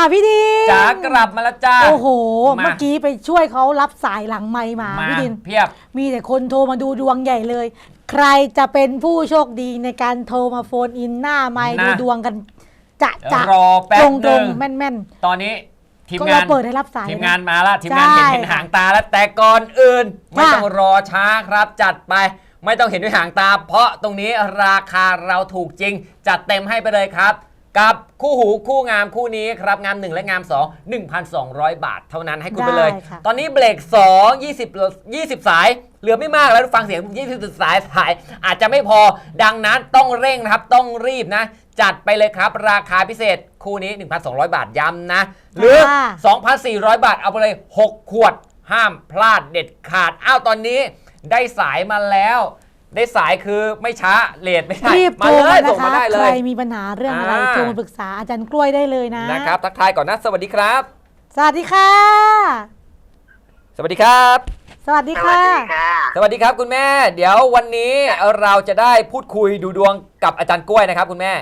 ค่ะพี่ดินจ๋ากลับมาแล้วจ้า โอ้โห มา เมื่อกี้ไปช่วยเขารับสายหลังไมค์มามาพี่ดิน เพียบ มีแต่คนโทรมาดูดวงใหญ่เลย ใครจะเป็นผู้โชคดีในการโทรมาโฟนอินหน้าไมค์นะ ดูดวงกันจะจะรอแป๊ตบรงหตรนึ่งงแม่นแม่นตอนนี้ทีมก็งาเรานเปิดให้รับสาย ทีมนะงานมาแล้วทีมงานใช่เห็นเห็นหางตาแล้วแต่ก่อนอื่น ไม่ต้องรอช้าครับจัดไป ไม่ต้องเห็นด้วยหางตา เพราะตรงนี้ราคาเราถูกจริง จัดเต็มให้ไปเลยครับ กับคู่หูคู่งามคู่นี้ครับงาม 1 และงาม 2 1,200 บาทเท่านั้นให้คุณไปเลย ได้ค่ะ ตอนนี้เบรก 2 20 20 สาย เหลือไม่มากแล้วฟังเสียง 20 สายสาย อาจจะไม่พอดังนั้นต้องเร่งนะครับ ต้องรีบนะ จัดไปเลยครับ ราคาพิเศษคู่นี้ 1,200 บาทย้ำนะ หรือค่ะ2,400 บาทเอาไปเลย 6 ขวด ห้ามพลาดเด็ดขาด อ้าวตอนนี้ได้สายมาแล้ว ได้สายคือไม่ช้าเลทไม่ได้รีบมาโทรเลมายนะส่งคะมาได้เลใครย มีปัญหาเรื่องอะไรอ่า โทรมาปรึกษาอาจารย์กล้วยได้เลยนะ นะครับทักทายก่อนนะสวัสดีครับ สวัสดีค่ะ สวัสดีครับ สวัสดีสวัสค่ะ ดีค่ะ สวัสดีครับคุณแม่ เดี๋ยววันนี้เราจะได้พูดคุยดูดวงกับอาจารย์กล้วยนะครับ คุณแม่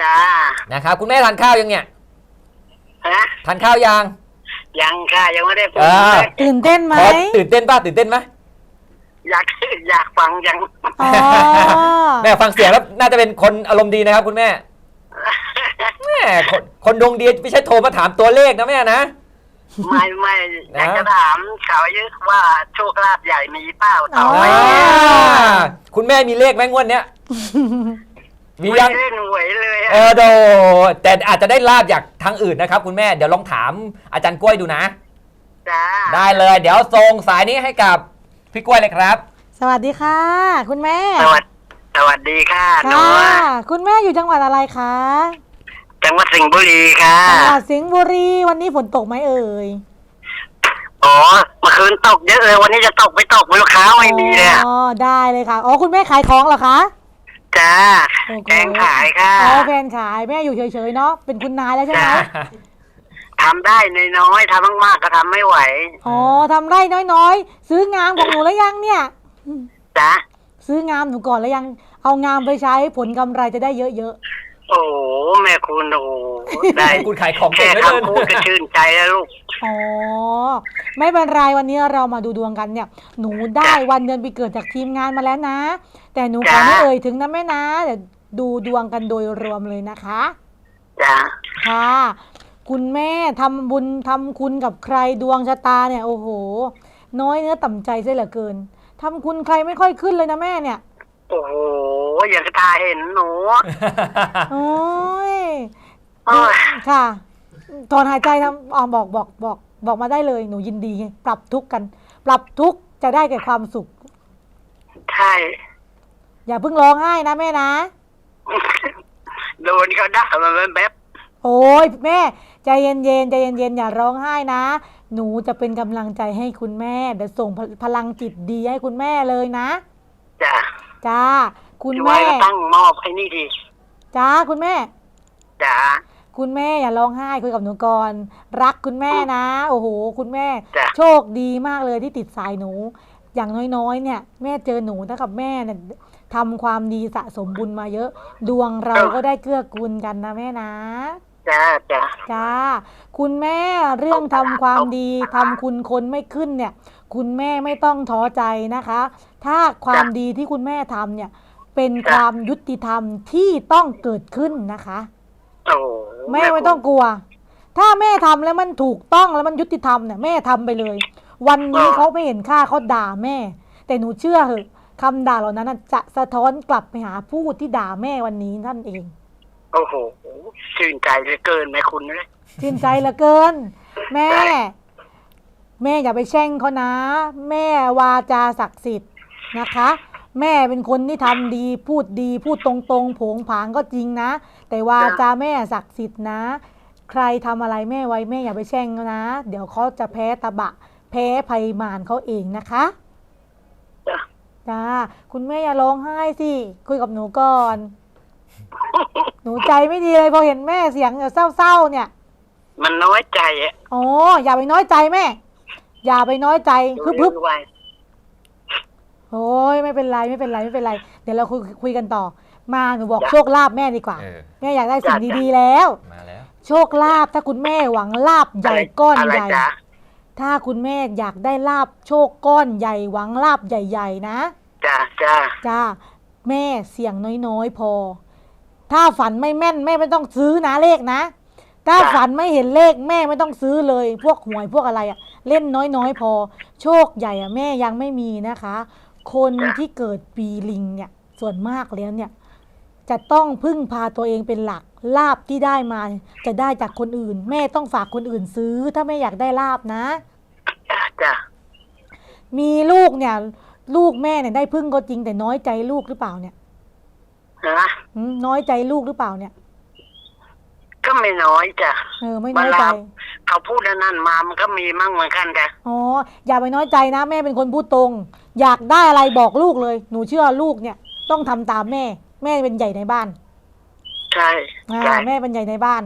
จ้านะครับคุณแม่ทานข้าวยังเนี่ยฮะทานข้าวยังยังค่ะ ยังไม่ได้พูดอ่าเลยตื่นเต้นไหม ขอตื่นเต้นป่ะตื่นเต้นไหม อยากอยากฟังยัง อ๋อ แม่ฟังเสียงแล้วน่าจะเป็นคนอารมณ์ดีนะครับคุณแม่ แม่คนคนดวงดีไม่ใช่โทรมาถามตัวเลขนะแม่นะ ไม่ไม่อยากจะถามเขาเยอะว่าโชคลาภใหญ่มีเปล่าต่อไปอ่าเนี่ยคุณแม่มีเลขไหมงวดเนี้ย มีไม่ยัง เล่นหวยเลยอะเออโด แต่อาจจะได้ลาบจากทางอื่นนะครับ คุณแม่ เดี๋ยวลองถามอาจารย์กล้วยดูนะ จ้าได้เลย เดี๋ยวส่งสายนี้ให้กับ พี่กล้วยเลยครับ สวัสดีค่ะ คุณแม่สวัสดีสวัสดีค่ะหนูค่ะคุณแม่อยู่จังหวัดอะไรคะจังหวัดสิงห์บุรีค่ะจังหวัดสิงห์บุรีวันนี้ฝนตกไหมเอ่ยอ๋อเมื่อคืนตกเยอะเลยวันนี้จะตกไม่ตกไม่รู้ค้าไม่มีเลยอะอ๋อได้เลยค่ะอ๋อคุณแม่ขายของเหรอคะจ้าโอ้โหแกงขายค่ะอ๋อแฟนขายแม่อยู่เฉยๆเนาะเป็นคุณนายแล้วใช่ไหมจ้ะ ทำได้น้อยๆทำมากๆก็ทำไม่ไหวอ๋อทำไร่น้อยๆ ซื้องามของหนูแล้วยังเนี่ย จ้าซื้องามหนูก่อนแล้วยังเอางามไปใช้ผลกำไรจะได้เยอะโอ้โหแม่คุณโอ้โหได้คุณขายของแค่เก่งเหลือเกิน คำพูดก็ชื่นใจแล้วลูก ๆอ๋อไม่เป็นไรวันนี้เรามาดูดวงกันเนี่ย หนูได้วันเดือนปีเกิดจากทีมงานมาแล้วนะ แต่หนูขอจ้ะไม่เอ่ยถึงนะแม่นะเดี๋ยวดูดวงกันโดยรวมเลยนะคะ จ้าค่ะ คุณแม่ทำบุญทำคุณกับใครดวงชะตาเนี่ยโอ้โห น้อยเนื้อต่ำใจซะเหลือเกินทำคุณใครไม่ค่อยขึ้นเลยนะแม่เนี่ย โอ้โหอย่างกระตาเห็นหนูโอ้ยโอ้ยค่ะถอนหายใจทำอ๋อบอกบอกบอก บอกมาได้เลยหนูยินดีไงปรับทุกข์กัน ปรับทุกข์จะได้แก่ความสุข ใช่ อย่าเพิ่งร้องไห้นะแม่นะโดนเขาด่ามันแบบโอ้ยแม่ ใจเย็นเย็นๆใจเย็นเย็นๆอย่าร้องไห้นะ หนูจะเป็นกำลังใจให้คุณแม่เดี๋ยวส่งพลพลังจิตดีให้คุณแม่เลยนะจ้าจ้าคุณไว้แม่ก็ตั้งมอบให้นี่ดีจ้าคุณแม่จ้าคุณแม่อย่าร้องไห้คุยกับหนูก่อนรักคุณแม่นะ โอ้โห คุณแม่จ้ะโชคดีมากเลยที่ติดสายหนู อย่างน้อยๆ เนี่ย แม่เจอหนูเท่ากับแม่เนี่ยทำความดีสะสมบุญมาเยอะ ดวงเราก็ได้เกื้อกูลกันนะแม่นะ จ้าจ้าจ้าคุณแม่เรื่องทำความดีทำคุณคนไม่ขึ้นเนี่ย คุณแม่ไม่ต้องท้อใจนะคะ ถ้าความดีที่คุณแม่ทำเนี่ย เป็นความยุติธรรมที่ต้องเกิดขึ้นนะคะ โอ้โหแม่ไม่ต้องกลัว ถ้าแม่ทำแล้วมันถูกต้องแล้วมันยุติธรรมเนี่ยแม่ทำไปเลย วันนี้เขาไม่เห็นค่าเขาด่าแม่ แต่หนูเชื่อเหอะคำด่าเหล่านั้นน่ะจะสะท้อนกลับไปหาผู้ที่ด่าแม่วันนี้นั่นเอง โอ้โหชื่นใจเหลือเกินแม่คุณเลย ชื่นใจเหลือเกิน แม่ แม่อย่าไปแช่งเขานะ แม่วาจาศักดิ์สิทธิ์นะคะ แม่เป็นคนที่ทำดีพูดดีพูดตรงๆโผงผางก็จริงนะ แต่วาจาแม่ศักดิ์สิทธิ์นะ ใครทำอะไรแม่ไว้แม่อย่าไปแช่งเขานะ เดี๋ยวเขาจะแพ้ตะบะ แพ้ภัยมารเขาเองนะคะจ้าจ้าคุณแม่อย่าร้องไห้สิ คุยกับหนูก่อน หนูใจไม่ดีเลยพอเห็นแม่เสียงเศร้าๆเนี่ย มันน้อยใจอะอ๋ออย่าไปน้อยใจแม่ อย่าไปน้อยใจฮึบฮึบไวโอ้ยไม่เป็นไรไม่เป็นไรไม่เป็นไร เดี๋ยวเราคุยคุยกันต่อ มาหนูบอกโชคลาภแม่ดีกว่า เออ แม่อยากได้สิ่งดีๆแล้ว มาแล้ว โชคลาภถ้าคุณแม่หวังลาบใหญ่ก้อนอะไรใหญ่ จ๊ะถ้าคุณแม่อยากได้ลาบโชคก้อนใหญ่หวังลาบใหญ่ ๆ นะจ้าจ้าจ้าแม่เสี่ยงน้อยๆ พอ ถ้าฝันไม่แม่นแม่ไม่ต้องซื้อนะเลขนะ ถ้าฝันไม่เห็นเลขแม่ไม่ต้องซื้อเลย พวกหวยพวกอะไรอะเล่นน้อยๆพอ โชคใหญ่อะแม่ยังไม่มีนะคะ คนที่เกิดปีลิงเนี่ยส่วนมากแล้วเนี่ยจะต้องพึ่งพาตัวเองเป็นหลักลาบที่ได้มา จะได้จากคนอื่น แม่ต้องฝากคนอื่นซื้อ ถ้าแม่อยากได้ลาบนะจ้าจ้ามีลูกเนี่ย ลูกแม่เนี่ยได้พึ่งก็จริงแต่น้อยใจลูกหรือเปล่าเนี่ย ฮะหืมน้อยใจลูกหรือเปล่าเนี่ย ก็ไม่น้อยจ้ะเออไม่น้อยใจเวลาเขาพูดอันนั่นมามันก็มีมั่งเหมือนกันจ้ะอ๋ออย่าไปน้อยใจนะแม่เป็นคนพูดตรง อยากได้อะไรบอกลูกเลย หนูเชื่อลูกเนี่ย ต้องทำตามแม่ แม่เป็นใหญ่ในบ้าน ใช่อ่าใช่แม่เป็นใหญ่ในบ้าน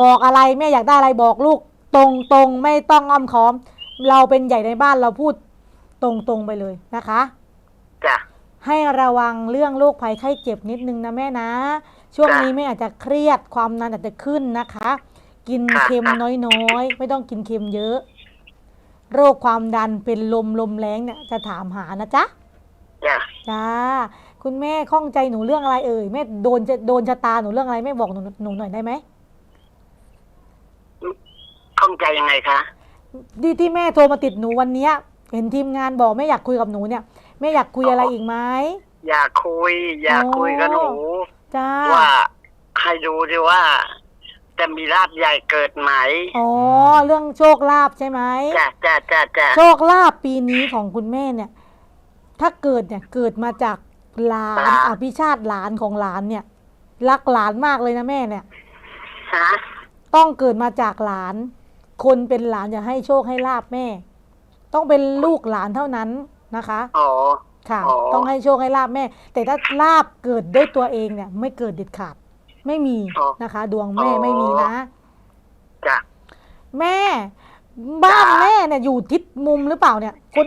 บอกอะไรแม่อยากได้อะไรบอกลูก ตรงตรงไม่ต้องอ้อมค้อม เราเป็นใหญ่ในบ้านเราพูดตรงตรงไปเลยนะคะจ้ะ ให้ระวังเรื่องโรคภัยไข้เจ็บนิดนึงนะแม่นะ ช่วงนี้แม่อาจจะเครียดความดันอาจจะขึ้นนะคะ กินเค็มน้อยๆ ไม่ต้องกินเค็มเยอะ โรคความดันเป็นลมลมแรงเนี่ยจะถามหานะจ๊ะจ้ะจ้าคุณแม่ข้องใจหนูเรื่องอะไรเอ่ยแม่โดนจะโดนชะตาหนูเรื่องอะไรแม่บอกหนูหนูหน่อยได้ไหมข้องใจยังไงคะที่ที่แม่โทรมาติดหนูวันเนี้ย เห็นทีมงานบอกแม่อยากคุยกับหนูเนี่ย แม่อยากคุยอะไรอีกไหมอยากคุย อยากอ๋อคุยกับหนูจ้าว่าให้ดูดิว่า จะมีลาบใหญ่เกิดไหมอ๋อเรื่องโชคลาภใช่ไหมจ้ะจ้ะจ้ะจ้ะโชคลาภปีนี้ของคุณแม่เนี่ย ถ้าเกิดเนี่ยเกิดมาจากหลานอภิชาติหลานของหลานเนี่ย รักหลานมากเลยนะแม่เนี่ยฮะต้องเกิดมาจากหลาน คนเป็นหลานอย่าให้โชคให้ลาบแม่ ต้องเป็นลูกหลานเท่านั้น นะคะอ๋อค่ะอ๋อต้องให้โชคให้ลาบแม่ แต่ถ้าลาบเกิดด้วยตัวเองเนี่ย ไม่เกิดเด็ดขาดไม่มีนะคะ ดวงแม่ไม่มีนะจ้ะแม่ บ้านแม่เนี่ยอยู่ทิศมุมหรือเปล่าเนี่ย คน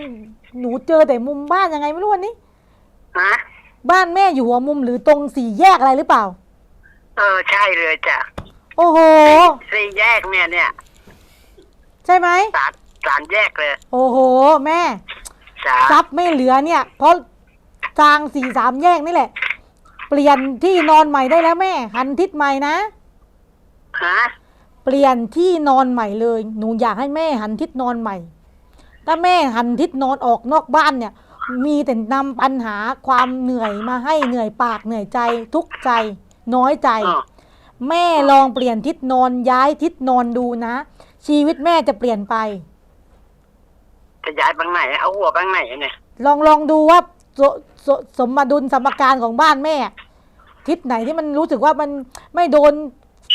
หนูเจอแต่มุมบ้านยังไงไม่รู้วันนี้ฮะบ้านแม่อยู่หัวมุมหรือตรงสี่แยกอะไรหรือเปล่า เออใช่เลยจ้ะโอ้โหสี่แยกเนี่ยเนี่ย ใช่ไหมสามสามแยกเลย โอ้โห แม่ จ้ะทรัพย์ไม่เหลือเนี่ย เพราะทางสี่สามแยกนี่แหละ เปลี่ยนที่นอนใหม่ได้แล้วแม่ หันทิศใหม่นะ ฮะเปลี่ยนที่นอนใหม่เลย หนูอยากให้แม่หันทิศนอนใหม่ ถ้าแม่หันทิศนอนออกนอกบ้านเนี่ย มีแต่นำปัญหาความเหนื่อยมาให้เหนื่อยปากเหนื่อยใจ ทุกข์ใจ น้อยใจ อ๋อแม่ลองเปลี่ยนทิศนอนย้ายทิศนอนดูนะ ชีวิตแม่จะเปลี่ยนไป จะย้ายไปไหน เอาหัวไปไหนเนี่ย ลองลองดูว่าสสสมดุลสมการของบ้านแม่ ทิศไหนที่มันรู้สึกว่ามันไม่โดน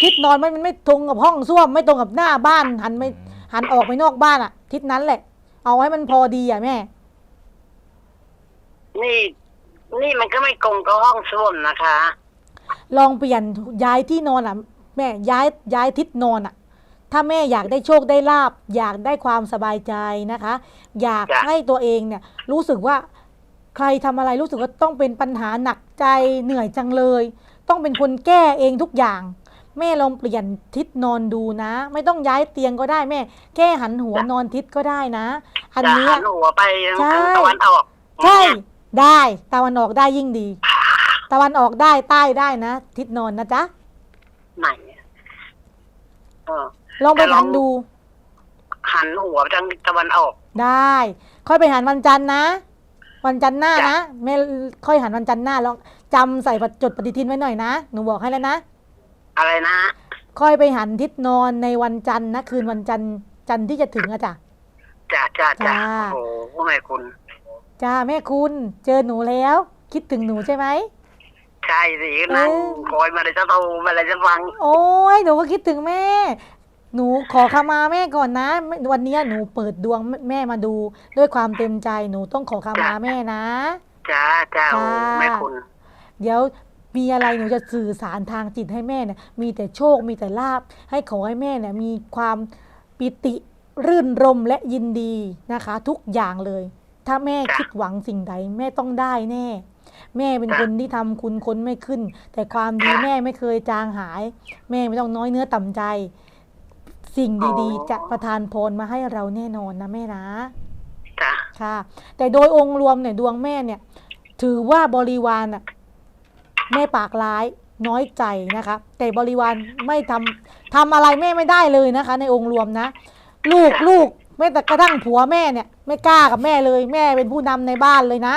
ทิศนอนมันมันไม่ตรงกับห้องส้วม ไม่ตรงกับหน้าบ้าน หันไม่หันออกไปนอกบ้านอะทิศนั้นแหละ เอาให้มันพอดีอะแม่ นี่ นี่มันก็ไม่กลมกับห้องส้วมนะคะ ลองเปลี่ยนย้ายที่นอนอะแม่ย้ายย้ายทิศนอนอะ ถ้าแม่อยากได้โชคได้ลาบ อยากได้ความสบายใจนะคะ อยากจ้ะให้ตัวเองเนี่ยรู้สึกว่าใครทำอะไรรู้สึกว่าต้องเป็นปัญหาหนักใจเหนื่อยจังเลย ต้องเป็นคนแก้เองทุกอย่าง แม่ลองเปลี่ยนทิศนอนดูนะ ไม่ต้องย้ายเตียงก็ได้แม่ แค่หันหัวนอนทิศก็ได้นะ อันจะเนี้ยหันหัวไปใช่ทางตะวันออกใช่ได้ตะวันออกได้ยิ่งดี ตะวันออกได้ใต้ได้นะ ทิศนอนนะจ๊ะไหนเออ ลองไปแต่ลอหังนดู หันหัวไปทางตะวันออก ได้ ค่อยไปหันวันจันทร์นะ วันจันทร์หน้าจ้ะนะแม่ค่อยหันวันจันทร์หน้าลองจำใส่จดปฏิทินไว้หน่อยนะ หนูบอกให้แล้วนะ อะไรนะ ค่อยไปหันทิศนอนในวันจันทร์นะ คืนวันจันทร์จันทร์ที่จะถึงอะจ้ะจ้าจ้าจ้าจ้าโอ้โหแม่คุณ จ้าแม่คุณ เจอหนูแล้ว คิดถึงหนูใช่ไหมใช่สินั่งเออคอยมาเลยจะโทรมาเลยจะฟัง โอ้ยหนูก็คิดถึงแม่ หนูขอขมาแม่ก่อนนะไม่วันเนี้ยหนูเปิดดวงแม่มาดู ด้วยความเต็มใจหนูต้องขอขมาแม่นะจ้าจ้าโอ้จ้าแม่คุณ เดี๋ยวมีอะไรหนูจะสื่อสารทางจิตให้แม่เนี่ยมีแต่โชคมีแต่ลาบให้ขอให้แม่เนี่ยมีความปิติรื่นรมและยินดีนะคะ ทุกอย่างเลย ถ้าแม่จ้ะคิดหวังสิ่งใดแม่ต้องได้แน่ แม่เป็นคนที่ทำคุณคนไม่ขึ้น แต่ความดีแม่ไม่เคยจางหาย แม่ไม่ต้องน้อยเนื้อต่ำใจ สิ่งดีๆ จะประทานพรมาให้เราแน่นอนนะแม่นะจ้ะค่ะ แต่โดยองค์รวมเนี่ยดวงแม่เนี่ย ถือว่าบริวารน่ะแม่ปากร้ายน้อยใจนะคะ แต่บริวารไม่ทำทำอะไรแม่ไม่ได้เลยนะคะ ในองค์รวมนะ ลูกลูกแม้แต่กระทั่งผัวแม่เนี่ย ไม่กล้ากับแม่เลย แม่เป็นผู้นำในบ้านเลยนะ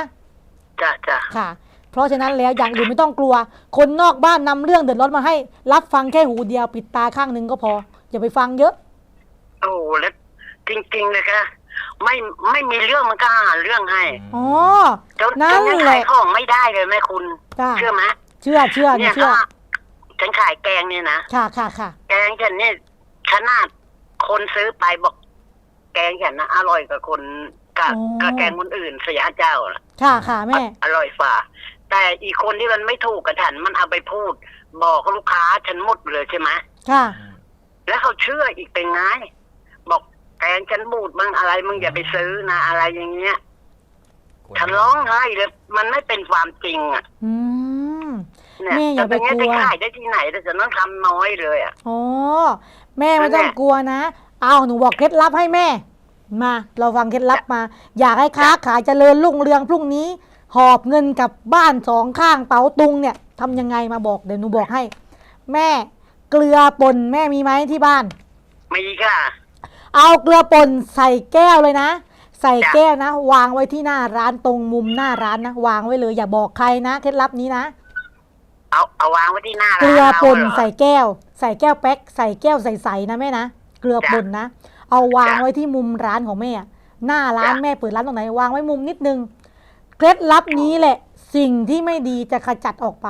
จ้ะจ้ะค่ะ เพราะฉะนั้นแล้วอย่างอื่นไม่ต้องกลัว คนนอกบ้านนำเรื่องเดือดร้อนมาให้ รับฟังแค่หูเดียวปิดตาข้างหนึ่งก็พอ อย่าไปฟังเยอะ โอ้แล้วจริงๆเลยค่ะไม่ไม่มีเรื่องมันก็หาเรื่องให้อ๋อจนนั่จนนยังแหขาละยของไม่ได้เลยแม่คุณ จ้าเชื่อไหมเชื่อเชื่อหนูเนี่ยเชื่อก็ฉันขายแกงเนี่ยนะค่ะค่ะค่ะ แกงฉันเนี่ยขนาดคนซื้อไปบอก แกงฉันนะอร่อยกว่าคนกับกับแกงคนอื่นเสียเจ้าน่ะ ค่ะค่ะแม่ อร่อยฝ่า แต่อีกคนที่มันไม่ถูกกับฉันมันเอาไปพูด บอกลูกค้าฉันหมดเลยใช่ไหมค่ะ แล้วเขาเชื่ออีกเป็นไง บอกแกงฉันบูดมึงอะไรมึงอย่าไปซื้อนะ อะไรอย่างเงี้ยฉันร้องไห้เลยมันไม่เป็นความจริงอะอืมเนี่ยแม่อย่าไปแต่ตรงเนี้ยกลัวจะขายได้ที่ไหนแต่ฉันต้องทำน้อยเลยอะอ๋อแม่ไม่ต้องกลัวนะเอาหนูบอกเคล็ดลับให้แม่ มา เราฟังเคล็ดลับมา อยากให้ค้าขายเจริญรุ่งเรืองพรุ่งนี้ หอบเงินกลับบ้านสองข้างเป๋าตุงเนี่ยทำยังไงมาบอกเดี๋ยวหนูบอกให้ แม่ เกลือป่นแม่มีไหมที่บ้าน มีค่ะ เอาเกลือป่นใส่แก้วเลยนะ ใส่แก้วนะ วางไว้ที่หน้าร้านตรงมุมหน้าร้านนะ วางไว้เลยอย่าบอกใครนะเคล็ดลับนี้นะ เอาเอาวางไว้ที่หน้าเกลือร้านราป่นเหรอใส่แก้ว ใส่แก้วแป๊กใส่แก้วใสๆนะแม่นะเกลือป่นนะ เอาวางจ้ะไว้ที่มุมร้านของแม่อะหน้าร้านจ้ะแม่เปิดร้านตรงไหน วางไว้มุมนิดนึง เคล็ดลับนี้แหละ สิ่งที่ไม่ดีจะขจัดออกไป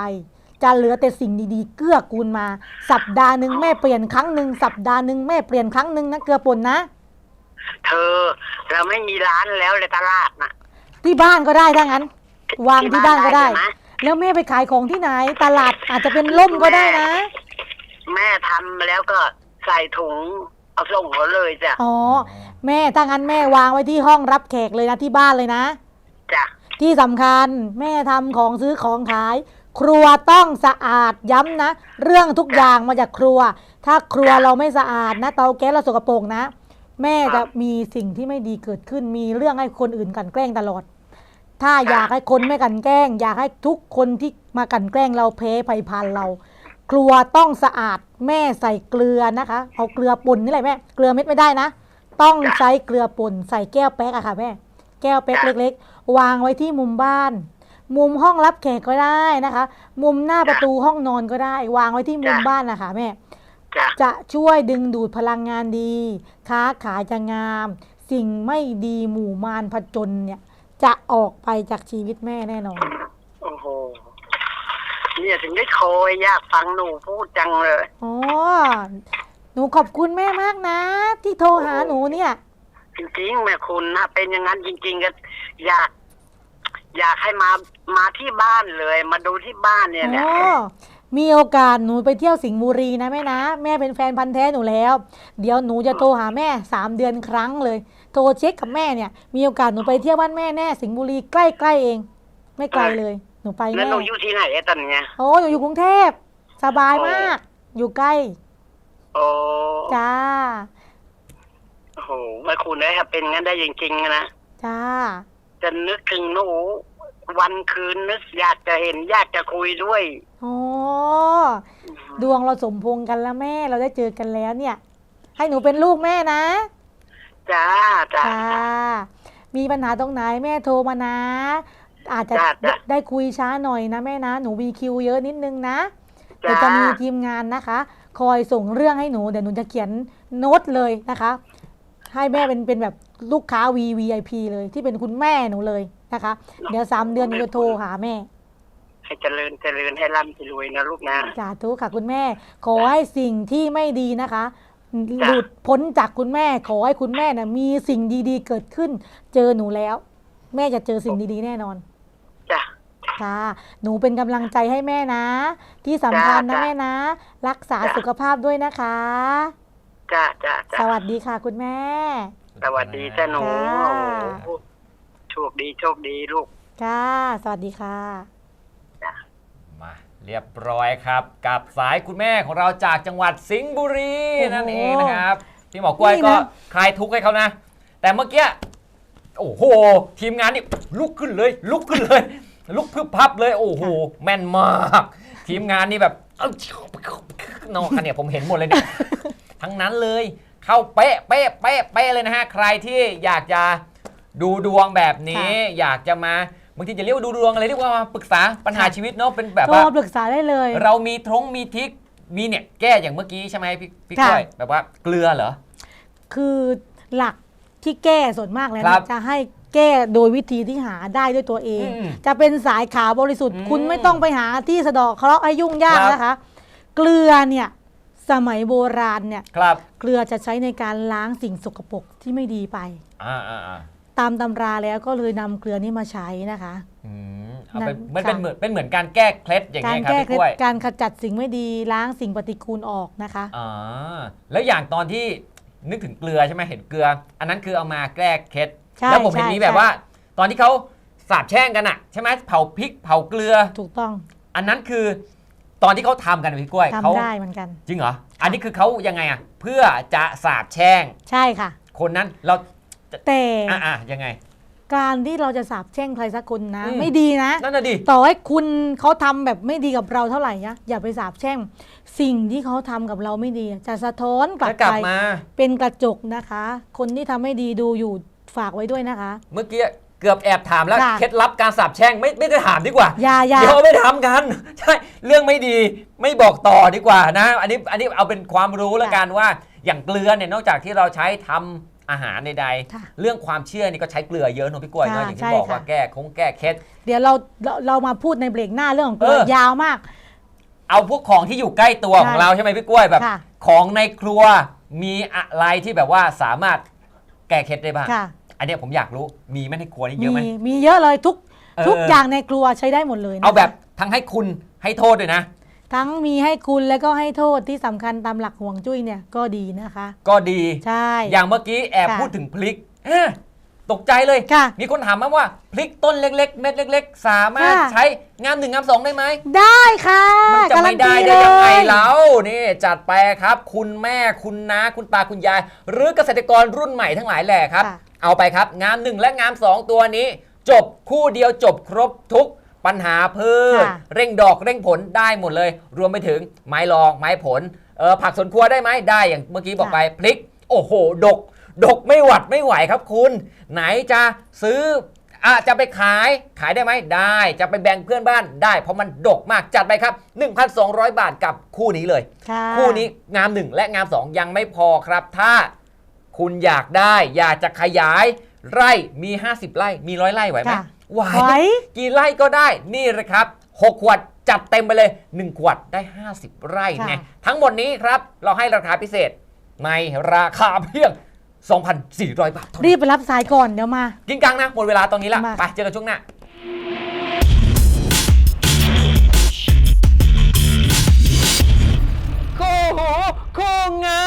จะเหลือแต่สิ่งดีๆ เกื้อกูลมา สัปดาห์หนึ่งแม่เปลี่ยนครั้งหนึ่งสัปดาห์หนึ่งแม่เปลี่ยนครั้งหนึ่งนะเกลือป่นนะ เธอ เราไม่มีร้านแล้วในตลาดน่ะที่บ้านก็ได้ถ้างั้น วางที่บ้านก็ได้ใช่หมแล้วแม่ไปขายของที่ไหน ตลาดอาจจะเป็นล่มก็ได้นะ แม่ทำแล้วก็ใส่ถุงเอาส่งเขาเลยจ้ะอ๋อ แม่ถ้างั้นแม่วางไว้ที่ห้องรับแขกเลยนะที่บ้านเลยนะ จ้ะที่สำคัญแม่ทำของซื้อของขาย ครัวต้องสะอาดย้ำนะ เรื่องทุกอย่างมาจากครัว ถ้าครัวเราไม่สะอาดนะ เตาแก๊สเราสกปรกนะ แม่จะมีสิ่งที่ไม่ดีเกิดขึ้น มีเรื่องให้คนอื่นกันแกล้งตลอด ถ้าอยากให้คนไม่กันแกล้ง อยากให้ทุกคนที่มากันแกล้งเราเพภัยพันเรา ครัวต้องสะอาดแม่ใส่เกลือนะคะ เอาเกลือป่นนี่แหละแม่เกลือเม็ดไม่ได้นะ ต้องใช้เกลือป่นใส่แก้วแป๊กอะค่ะแม่แก้วเป๊กเล็ก ๆ วางไว้ที่มุมบ้าน มุมห้องรับแขกก็ได้นะคะ มุมหน้าประตูห้องนอนก็ได้ วางไว้ที่มุมบ้านนะคะแม่จ้ะจะช่วยดึงดูดพลังงานดี ค้าขายจะงาม สิ่งไม่ดีหมู่มารผจญเนี่ย จะออกไปจากชีวิตแม่แน่นอน โอ้โห เนี่ยถึงได้คอยอยากฟังหนูพูดจังเลยอ๋อหนูขอบคุณแม่มากนะ ที่โทรหาหนูเนี่ย จริงๆ แม่คุณนะเป็นอย่างนั้นจริง ๆ ก็อยาก อยากให้มามาที่บ้านเลย มาดูที่บ้านเนี่ยแหละอ๋อมีโอกาสหนูไปเที่ยวสิงห์บุรีนะแม่นะ แม่เป็นแฟนพันธ์แท้หนูแล้ว เดี๋ยวหนูจะโทรหาแม่สามเดือนครั้งเลย โทรเช็คกับแม่เนี่ย มีโอกาสหนูไปเที่ยวบ้านแม่แน่สิงห์บุรีใกล้ๆเอง ไม่ไกลเลย หนูไปแล้วแน่หนูอยู่ที่ไหนไอ้ตอนเนี้ย โอ้หนูอยู่กรุงเทพสบายมาก อยู่ใกล้โอ้จ้าโอ้โหแม่คุณได้เป็นงั้นได้จริงๆนะจ้า จะนึกถึงหนูวันคืนนึกอยากจะเห็นอยากจะคุยด้วยอ๋อดวงเราสมพงษ์กันแล้วแม่เราได้เจอกันแล้วเนี่ย ให้หนูเป็นลูกแม่นะจ้าจ้าจ้ามีปัญหาตรงไหนแม่โทรมานะ อาจจะจ้ะจ้ะได้คุยช้าหน่อยนะแม่นะหนูมีคิวเยอะนิดนึงนะเดี๋ยวจ้าจะมีทีมงานนะคะ คอยส่งเรื่องให้หนูเดี๋ยวหนูจะเขียนโน้ตเลยนะคะ ให้แม่เป็นเป็นแบบ ลูกค้า VVIP เลยที่เป็นคุณแม่หนูเลยนะคะ เดี๋ยวสามเดือนหนูจะโทรหาแม่ ให้เจริญเจริญให้ร่ำให้รวยนะลูกนะ สาธุค่ะคุณแม่ ขอให้สิ่งที่ไม่ดีนะคะจ้ะหลุดพ้นจากคุณแม่ ขอให้คุณแม่นะมีสิ่งดีๆ เกิดขึ้น เจอหนูแล้ว แม่จะเจอสิ่งดีๆ แน่นอนจ้าค่ะ หนูเป็นกำลังใจให้แม่นะ ที่สำคัญนะจ้ะแม่นะ รักษาจ้ะสุขภาพด้วยนะคะจ้าจ้าสจ้าวัสดีค่ะคุณแม่ สวัสดีจ้าหนูจ้าโอ้โหโชคดีโชคดีลูกค่ะสวัสดีค่ะเรียบร้อยครับ กับสายคุณแม่ของเราจากจังหวัดสิงห์บุรีโอ้โหนั่นเองนะครับพี่หมอกล้วยนี่ก็นะคลายทุกข์ให้เขานะ แต่เมื่อกี้โอ้โห ทีมงานนี่ลุกขึ้นเลย ลุกขึ้นเลย ลุกพึบพับเลย โอ้โหแม่นมาก ทีมงานนี่แบบเอ้านอกกันเนี่ยผมเห็นหมดเลยเนี่ยทั้งนั้นเลย เข้าเป๊ะเป๊ะเป๊ะเป๊ะเลยนะฮะ ใครที่อยากจะดูดวงแบบนี้ อยากจะมาบางทีจะเรียกว่าดูดวงอะไรเรียกว่ามาปรึกษาปัญหาชีวิตเนาะเป็นแบบโทรว่าปรึกษาได้เลย เรามีทงมีทิกมีเนี่ยแก้อย่างเมื่อกี้ใช่ไหมพี่พี่ค่ะ ก้อยแบบว่าเกลือเหรอ คือหลักที่แก้ส่วนมากแล้วครัเนี่ยบจะให้แก้โดยวิธีที่หาได้ด้วยตัวเอง อืมจะเป็นสายขาวบริสุทธิ์ อืมคุณไม่ต้องไปหาที่สะเดอกเคราะห์ให้ยุ่งยากครับนะคะ เกลือเนี่ย สมัยโบราณเนี่ยครับเกลือจะใช้ในการล้างสิ่งสกปรกที่ไม่ดีไป อ่าอ่าอ่าตามตำราแล้วก็เลยนำเกลือนี้มาใช้นะคะ อืมเอาเป็นนั่มันนเป็นค่ะเหมือนเป็นเหมือนการแก้เคล็ดอย่างการเงี้ยครับแก้พี่เคล็ดกล้วยการขจัดสิ่งไม่ดีล้างสิ่งปฏิกูลออกนะคะ อ่าแล้วอย่างตอนที่นึกถึงเกลือใช่ไหมเห็นเกลือ อันนั้นคือเอามาแก้เคล็ดใช่แล้วผมเห็นใช่มีแบบใช่ ว่า ตอนที่เขาสาบแช่งกันอะใช่ไหมเผาพริกเผาเกลือ ถูกต้อง อันนั้นคือ ตอนที่เขาทำกันอะพี่กล้วยทำเขาได้เหมือนกัน จริงเหรอ อันนี้คือเขายังไงอะเพื่อจะสาบแช่ง ใช่ค่ะ คนนั้นเราแต่อะอะยังไง การที่เราจะสาบแช่งใครสักคนนะ อืม ไม่ดีนะ นั่นน่ะดิ ต่อให้คุณเขาทำแบบไม่ดีกับเราเท่าไหร่นะอย่าไปสาบแช่งสิ่งที่เขาทำกับเราไม่ดี จะสะท้อนกลับจะกลับไปมา เป็นกระจกนะคะ คนที่ทำไม่ดีดูอยู่ฝากไว้ด้วยนะคะ เมื่อกี้ เกือบแอบถามแล้ว ค่ะ เคล็ดลับการสาบแช่งไม่ไม่ได้ถามดีกว่า อย่าอย่า เดี๋ยวไม่ทำกัน ใช่เรื่องไม่ดีไม่บอกต่อดีกว่านะ อันนี้อันนี้เอาเป็นความรู้แล้วกันว่าอย่างเกลือเนี่ยนอกจากที่เราใช้ทำอาหารใดค่ะๆเรื่องความเชื่อนี่ก็ใช้เกลือเยอะเนอะพี่กล้วยเนอะค่ะอย่างใช่ที่บอกค่ะ ว่าแก้คงแก้เคล็ด เดี๋ยวเราเราเรามาพูดในเบรกหน้าเรื่องของเกลือเออ ยาวมาก เอาพวกของที่อยู่ใกล้ตัวของใช่เราใช่ไหมพี่กล้วยแบบ ค่ะ ของในครัวมีอะไรที่แบบว่าสามารถแก้เคล็ดได้บ้าง ค่ะ อันเนี้ยผมอยากรู้มีไหมในครัวนี่เยมีอะไหมมีเยอะเลยทุกเออ ทุกอย่างในครัวใช้ได้หมดเลยนะคะเอาแบบทั้งให้คุณให้โทษด้วยนะ ทั้งมีให้คุณแล้วก็ให้โทษที่สำคัญตามหลักห่วงจุ้ยเนี่ยก็ดีนะคะ ก็ดี ใช่ อย่างเมื่อกี้แอบค่ะพูดถึงพริกเอ๊ะตกใจเลย ค่ะมีคนถามมาว่าพริกต้นเล็ก ๆ เม็ดเล็ก ๆ สามารถค่ะ ใช้งามหนึ่งงามสองได้ไหม ได้ค่ะมันจะการัไม่นได้ตีได้ยังไงเลยแล้วนี่จัดไปครับ คุณแม่คุณน้าคุณตาคุณยาย หรือเกษตรกรรุ่นใหม่ทั้งหลายแหล่ครับ ค่ะ เอาไปครับ งามหนึ่งและงามสองตัวนี้ จบคู่เดียวจบครบทุกปัญหาพืช ค่ะ เร่งดอกเร่งผลได้หมดเลย รวมไปถึงไม้รองไม้ผลเออผักสวนครัวได้ไหมได้อย่างเมื่อกี้บอกไปพริก โอ้โห ดก ดกไม่หวัดไม่ไหวครับคุณ ไหนจะซื้ออะจะไปขายขายได้ไหมได้ จะไปแบ่งเพื่อนบ้านได้เพราะมันดกมากจัดไปครับ 1,200 บาทกับคู่นี้เลย ค่ะ คู่นี้งาม 1 และงาม 2 ยังไม่พอครับ ถ้า คุณอยากได้ อยากจะขยายไร่มี 50 ไร่ มีร้อยไร่ไหวไหมไหวไวกี่ไร่ก็ได้นี่เลยครับ6ขวดจัดเต็มไปเลย 1 ขวดได้ 50 ไร่ไงะทั้งหมดนี้ครับเราให้ราคาพิเศษในราคาเพียง 2,400 บาทเท่านั้น รีบไปรับสายก่อนเดี๋ยวมา กินกลางนะ หมดเวลาตรงนี้ละมไปเจอกันช่วงหน้า โคโหโคงา